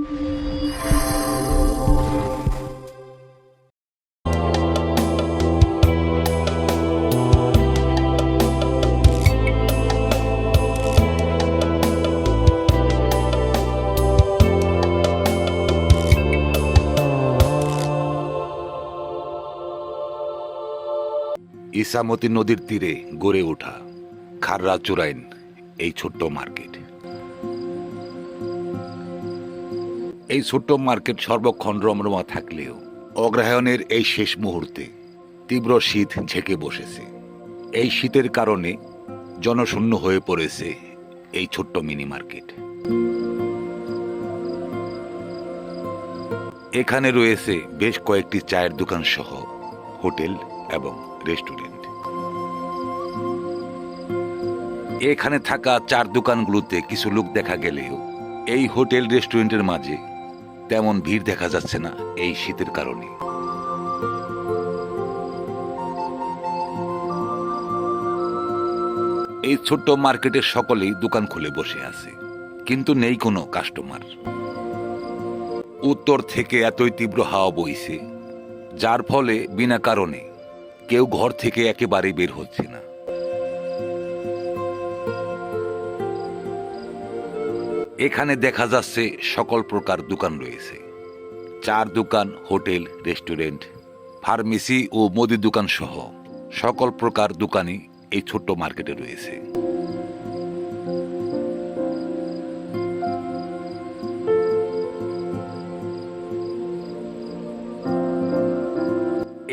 ইসামতি নদীর তীরে গড়ে ওঠা খাররা চুরাইন এই ছোট্ট মার্কেট। এই ছোট্ট মার্কেট সর্বক্ষণ রমরমা থাকলেও অগ্রহায়ণের এই শেষ মুহূর্তে তীব্র শীত ঝেঁকে বসেছে। এই শীতের কারণে জনশূন্য হয়ে পড়েছে এই ছোট্ট মিনি মার্কেট। এখানে রয়েছে বেশ কয়েকটি চায়ের দোকান সহ হোটেল এবং রেস্টুরেন্ট। এখানে থাকা চার দোকানগুলোতে কিছু লোক দেখা গেলেও এই হোটেল রেস্টুরেন্টের মাঝে তেমন ভিড় দেখা যাচ্ছে না এই শীতের কারণে। এই ছোট্ট মার্কেটের সকলেই দোকান খুলে বসে আছে, কিন্তু নেই কোনো কাস্টমার উত্তর থেকে এতই তীব্র হাওয়া বইছে, যার ফলে বিনা কারণে কেউ ঘর থেকে একেবারে বের হচ্ছে না। এখানে দেখা যাচ্ছে সকল প্রকার দোকান রয়েছে। চার দোকান, হোটেল, রেস্টুরেন্ট, ফার্মেসি ও মুদি দোকান সহ সকল প্রকার দোকানই এই ছোট্ট মার্কেটে রয়েছে।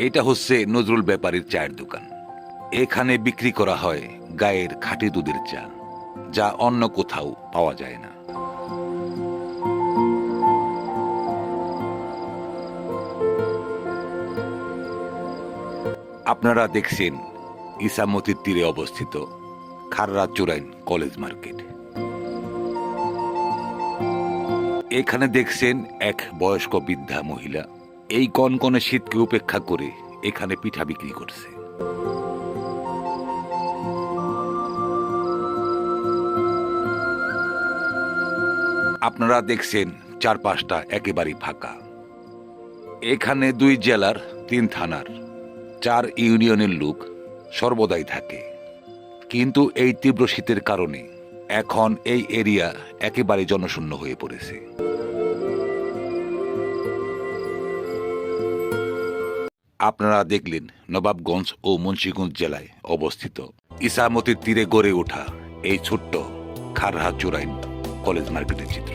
এটা হচ্ছে নজরুল ব্যাপারীর চায়ের দোকান। এখানে বিক্রি করা হয় গায়ের খাঁটি দুধের চা, যা অন্য কোথাও পাওয়া যায় না। আপনারা দেখছেন ইসামতির তীরে অবস্থিত খাররা চুরাইন কলেজ মার্কেট। এখানে দেখছেন এক বয়স্ক বৃদ্ধা মহিলা। এই কনকনে শীতকে উপেক্ষা করে এখানে পিঠা বিক্রি করছে। আপনারা দেখছেন চারপাশটা একেবারেই ফাঁকা। এখানে দুই জেলার তিন থানার চার ইউনিয়নের লোক সর্বদাই থাকে। কিন্তু এই তীব্র শীতের কারণে এখন এই এরিয়া একেবারে জনশূন্য হয়ে পড়েছে। আপনারা দেখলেন নবাবগঞ্জ ও মুন্সিগঞ্জ জেলায় অবস্থিত ইসামতির তীরে গড়ে ওঠা এই ছোট্ট খারহা চোরাইন কলেজ মার্কেটের চিত্র।